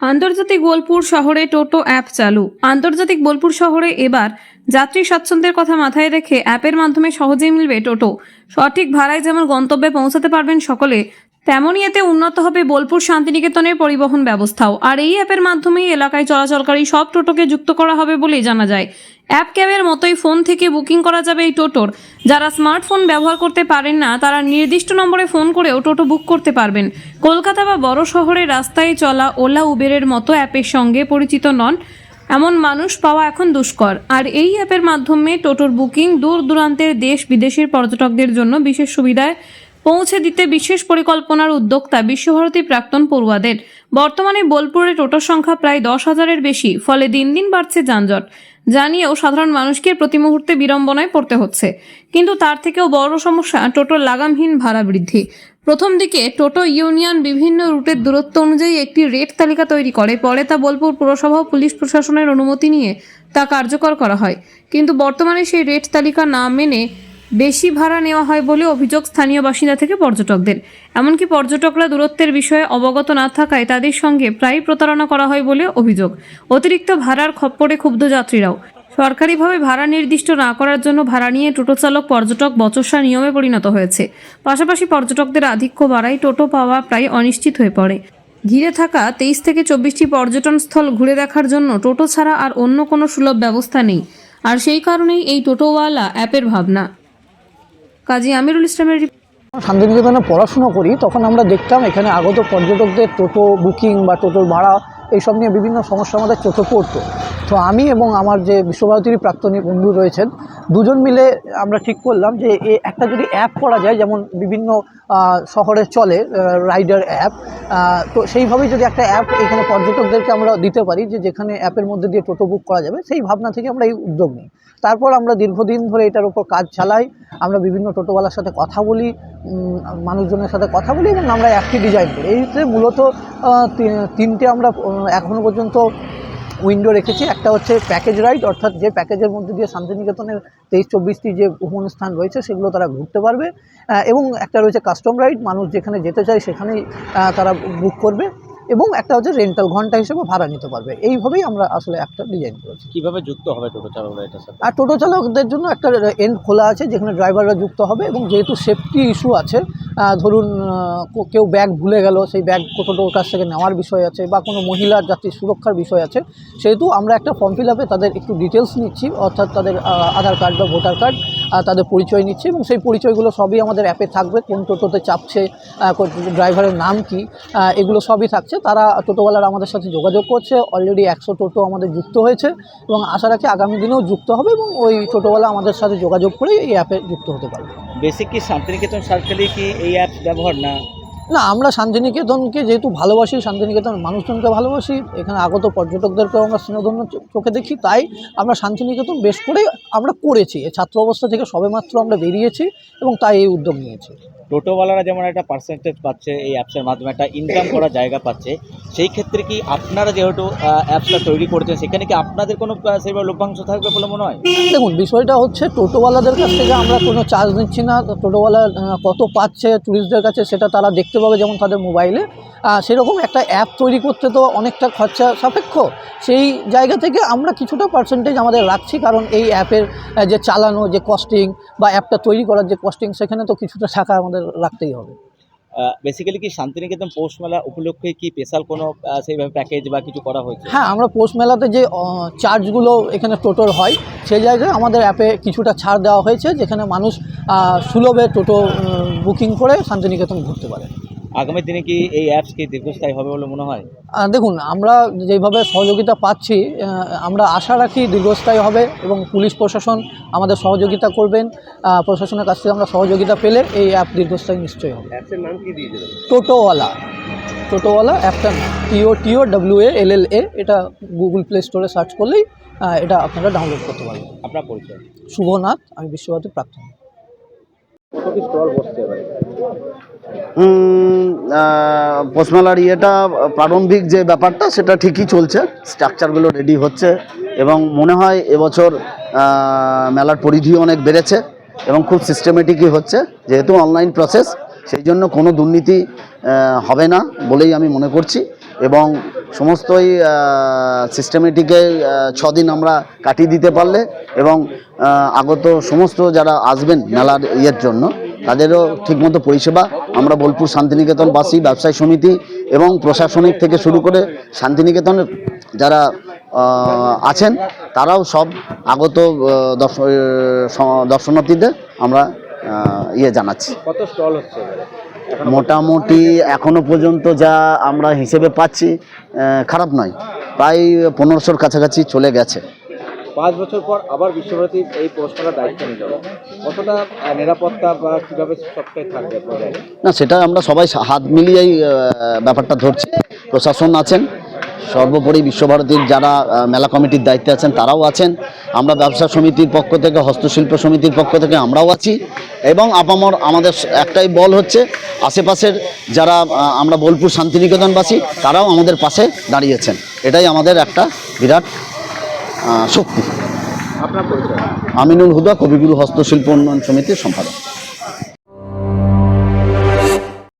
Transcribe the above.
আন্তর্জাতিক বোলপুর শহরে টোটো অ্যাপ চালু। আন্তর্জাতিক বোলপুর শহরে এবার যাত্রী স্বাচ্ছন্দ্যের কথা মাথায় রেখে অ্যাপের মাধ্যমে সহজেই মিলবে টোটো। সঠিক ভাড়ায় যেমন গন্তব্যে পৌঁছাতে পারবেন সকলে তেমনই এতে উন্নত হবে বোলপুর শান্তিনিকেতনের পরিবহন ব্যবস্থাও। আর এই অ্যাপের মাধ্যমেই এলাকায় চলাচলকারী সব টোটোকে যুক্ত করা হবে বলেই জানা যায়। অ্যাপ ক্যাবের মতোই ফোন থেকে বুকিং করা যাবে এই টোটোর। যারা স্মার্টফোন ব্যবহার করতে পারেন না, তারা নির্দিষ্ট নম্বরে ফোন করেও টোটো বুক করতে পারবেন। কলকাতা বা বড় শহরে রাস্তায় চলা ওলা, উবেরের মতো অ্যাপের সঙ্গে পরিচিত নন, এমন মানুষ পাওয়া এখন দুষ্কর। আর এই অ্যাপের মাধ্যমে টোটোর বুকিং দূর দূরান্তের দেশ বিদেশের পর্যটকদের জন্য বিশেষ সুবিধায় পৌঁছে দিতে বিশেষ পরিকল্পনার উদ্যোক্তা বিশ্বভারতী প্রাক্তন পড়ুয়াদের। বর্তমানে বোলপুরে টোটোর সংখ্যা প্রায় দশ হাজারের বেশি, ফলে দিন দিন বাড়ছে যানজট জানিয়েও সাধারণ মানুষকে প্রতি মুহূর্তে বিড়ম্বনায় পড়তে হচ্ছে। কিন্তু তার থেকেও বড় সমস্যা টোটোর লাগামহীন ভাড়া বৃদ্ধি। প্রথম দিকে টোটো ইউনিয়ন বিভিন্ন রুটের দূরত্ব অনুযায়ী একটি রেট তালিকা তৈরি করে, পরে তা বোলপুর পুরসভা পুলিশ প্রশাসনের অনুমতি নিয়ে তা কার্যকর করা হয়। কিন্তু বর্তমানে সেই রেট তালিকা না মেনে বেশি ভাড়া নেওয়া হয় বলে অভিযোগ স্থানীয় বাসিন্দা থেকে পর্যটকদের। এমনকি পর্যটকরা দূরত্বের বিষয়ে অবগত না থাকায় তাদের সঙ্গে প্রায় প্রতারণা করা হয় বলে অভিযোগ। অতিরিক্ত ভাড়ার খপ্পরে ক্ষুব্ধ যাত্রীরাও। সরকারিভাবে ভাড়া নির্দিষ্ট না করার জন্য ভাড়া নিয়ে টোটো চালক, পর্যটক বচসা নিয়মে পরিণত হয়েছে। পাশাপাশি পর্যটকদের আধিক্য বাড়ায় টোটো পাওয়া প্রায় অনিশ্চিত হয়ে পড়ে। ঘিরে থাকা তেইশ থেকে চব্বিশটি পর্যটন স্থল ঘুরে দেখার জন্য টোটো ছাড়া আর অন্য কোনো সুলভ ব্যবস্থা নেই। আর সেই কারণেই এই টোটোওয়ালা অ্যাপের ভাবনা। কাজী আমিরুল ইসলামের শান্তিনিকেতনে পড়াশুনো করি, তখন আমরা দেখতাম এখানে আগত পর্যটকদের টোটো বুকিং বা টোটোর ভাড়া, এইসব নিয়ে বিভিন্ন সমস্যা আমাদের চোখে পড়তো। তো আমি এবং আমার যে বিশ্বভারতীর প্রাক্তনী বন্ধু রয়েছেন দুজন মিলে আমরা ঠিক করলাম যে একটা যদি অ্যাপ করা যায় যেমন বিভিন্ন শহরে চলে রাইডার অ্যাপ তো সেইভাবেই যদি একটা অ্যাপ এখানে পর্যটকদেরকে আমরা দিতে পারি যে যেখানে অ্যাপের মধ্যে দিয়ে টোটো বুক করা যাবে সেই ভাবনা থেকে আমরা এই উদ্যোগ নিই। তারপর আমরা দীর্ঘদিন ধরে এটার উপর কাজ চালাই আমরা বিভিন্ন টোটোওয়ালার সাথে কথা বলি মানুষজনের সাথে কথা বলি এবং আমরা অ্যাপটি ডিজাইন করি। এইতে মূলত তিনটে আমরা আহ, এখনও পর্যন্ত উইন্ডো রেখেছি। একটা হচ্ছে প্যাকেজ রাইড অর্থাৎ যে প্যাকেজের মধ্যে দিয়ে শান্তিনিকেতনের তেইশ চব্বিশটি যে ভ্রমণ স্থান রয়েছে সেগুলো তারা ঘুরতে পারবে। এবং একটা রয়েছে কাস্টম রাইড মানুষ যেখানে যেতে চায় সেখানেই তারা বুক করবে। এবং একটা হচ্ছে রেন্টাল ঘণ্টা হিসেবে ভাড়া নিতে পারবে। এইভাবেই আমরা আসলে একটা ডিজাইন করেছি। কীভাবে যুক্ত হবে টোটো চালকরা এটার সাথে? আর টোটো চালকদের জন্য একটা এন্ড খোলা আছে যেখানে ড্রাইভাররা যুক্ত হবে। এবং যেহেতু সেফটি ইস্যু আছে ধরুন কেউ ব্যাগ ভুলে গেল, সেই ব্যাগ টোটোর কাছ থেকে নেওয়ার বিষয় আছে বা কোনো মহিলার যাত্রীর সুরক্ষার বিষয় আছে, সেহেতু আমরা একটা ফর্ম ফিল আপে তাদের একটু ডিটেলস নিচ্ছি, অর্থাৎ তাদের আধার কার্ড বা ভোটার কার্ড তাদের পরিচয় নিচ্ছি এবং সেই পরিচয়গুলো সবই আমাদের অ্যাপে থাকবে, কোন টোটোতে চাপছে ড্রাইভারের নাম কি এগুলো সবই থাকছে। তারা টোটোওয়ালারা আমাদের সাথে যোগাযোগ করছে অলরেডি একশো টোটো আমাদের যুক্ত হয়েছে এবং আশা রাখি আগামী দিনেও যুক্ত হবে এবং ওই টোটোওয়ালা আমাদের সাথে যোগাযোগ করে এই অ্যাপে যুক্ত হতে পারবে। বেসিক কি শান্তিনিকেতন সার্কেলে কি এই অ্যাপ ব্যবহার না? না, আমরা শান্তিনিকেতনকে যেহেতু ভালোবাসি শান্তিনিকেতন মানুষজনকে ভালোবাসি, এখানে আগত পর্যটকদেরকেও আমরা স্নেহধন্য চোখে দেখি, তাই আমরা শান্তিনিকেতন বেশ করে আমরা করেছি। ছাত্র অবস্থা থেকে সবেমাত্র আমরা বেরিয়েছি এবং তাই এই উদ্যোগ নিয়েছি। টোটোওয়ালারা যেমন একটা পার্সেন্টেজ পাচ্ছে এই অ্যাপসের মাধ্যমে, একটা ইনকাম করার জায়গা পাচ্ছে, সেই ক্ষেত্রে কি আপনারা যেহেতু অ্যাপসটা তৈরি করেছেন, সেখানে কি আপনাদের কোনো সেইভাবে লভ্যাংশ থাকবে বলে মনে হয়? দেখুন, বিষয়টা হচ্ছে টোটোওয়ালাদের কাছ থেকে আমরা কোনো চার্জ নিচ্ছি না। টোটোওয়ালা কত পাচ্ছে ট্যুরিস্টদের কাছে সেটা তারা দেখতে পাবে যেমন তাদের মোবাইলে সেরকম একটা অ্যাপ তৈরি করতে তো অনেকটা খরচা সাপেক্ষ। সেই জায়গা থেকে আমরা কিছুটা পার্সেন্টেজ আমাদের রাখছি, কারণ এই অ্যাপের যে চালানো, যে কস্টিং বা অ্যাপটা তৈরি করার যে কস্টিং সেখানে তো কিছুটা টাকা আমাদের রাখতেই হবে। বেসিক্যালি কি শান্তিনিকেতন পৌষ মেলা উপলক্ষে কি স্পেশাল কোনো সেইভাবে প্যাকেজ বা কিছু করা হয়েছে? হ্যাঁ আমরা পৌষ মেলাতে যে চার্জগুলো এখানে টোটোর হয় সেই জায়গায় আমাদের অ্যাপে কিছুটা ছাড় দেওয়া হয়েছে যেখানে মানুষ সুলভে টোটো বুকিং করে শান্তিনিকেতন ঘুরতে পারে। আগামী দিনে কি এই অ্যাপস কি দীর্ঘস্থায়ী হবে বলে মনে হয়? দেখুন আমরা যেভাবে সহযোগিতা পাচ্ছি আমরা আশা রাখি দীর্ঘস্থায়ী হবে এবং পুলিশ প্রশাসন আমাদের সহযোগিতা করবেন। প্রশাসনের কাছ থেকে আমরা সহযোগিতা পেলে এই অ্যাপ দীর্ঘস্থায়ী নিশ্চয়ই হবে। অ্যাপসের নাম কি টোটোওয়ালা। টোটোওয়ালা অ্যাপটার নাম। টিও টিও ডাব্লিউ এ এল এল এ এটা গুগল প্লে স্টোরে সার্চ করলেই এটা আপনারা ডাউনলোড করতে পারবেন। আপনার পরিচয়? শুভনাথ আমি বিশ্বভারতী প্রাক্তন। কত স্টল বসতে পারে উম, ইয়েটা প্রারম্ভিক যে ব্যাপারটা সেটা ঠিকই চলছে। স্ট্রাকচারগুলো রেডি হচ্ছে। এবং মনে হয় এবছর মেলার পরিধিও অনেক বেড়েছে এবং খুব সিস্টেমেটিকই হচ্ছে। যেহেতু অনলাইন প্রসেস সেই জন্য কোনো দুর্নীতি হবে না বলেই আমি মনে করছি। এবং সমস্তই সিস্টেমেটিকে ছদিন আমরা কাটিয়ে দিতে পারলে এবং আগত সমস্ত যারা আসবেন মেলার ইয়ের জন্য, তাদেরও ঠিকমতো পরিষেবা আমরা বোলপুর শান্তিনিকেতনবাসী ব্যবসায়ী সমিতি এবং প্রশাসনিক থেকে শুরু করে শান্তিনিকেতনের যারা আছেন, তারাও সব আগত দর্শনার্থীদের আমরা ইয়ে জানাচ্ছি। কত স্টল হচ্ছে মোটামুটি এখনও পর্যন্ত যা আমরা হিসেবে পাচ্ছি খারাপ নয়। প্রায় পনেরোশোর কাছাকাছি চলে গেছে। পাঁচ বছর পর আবার বিশ্বভারতী এই পুরস্কারের দায়িত্ব নিল কতটা নিরাপত্তা বা কীভাবে সবটাই থাকবে? না সেটা আমরা সবাই হাত মিলিয়েই ব্যাপারটা ধরছি। প্রশাসন আছেন সর্বোপরি বিশ্বভারতীর যারা মেলা কমিটির দায়িত্বে আছেন তারাও আছেন। আমরা ব্যবসা সমিতির পক্ষ থেকে হস্তশিল্প সমিতির পক্ষ থেকে আমরাও আছি এবং আপামর আমাদের একটাই বল হচ্ছে আশেপাশের যারা আমরা বোলপুর শান্তিনিকেতনবাসী তারাও আমাদের পাশে দাঁড়িয়েছেন এটাই আমাদের একটা বিরাট শক্তি। আমিনুল হুদা কবিগুরু হস্তশিল্প উন্নয়ন সমিতির সম্পাদক।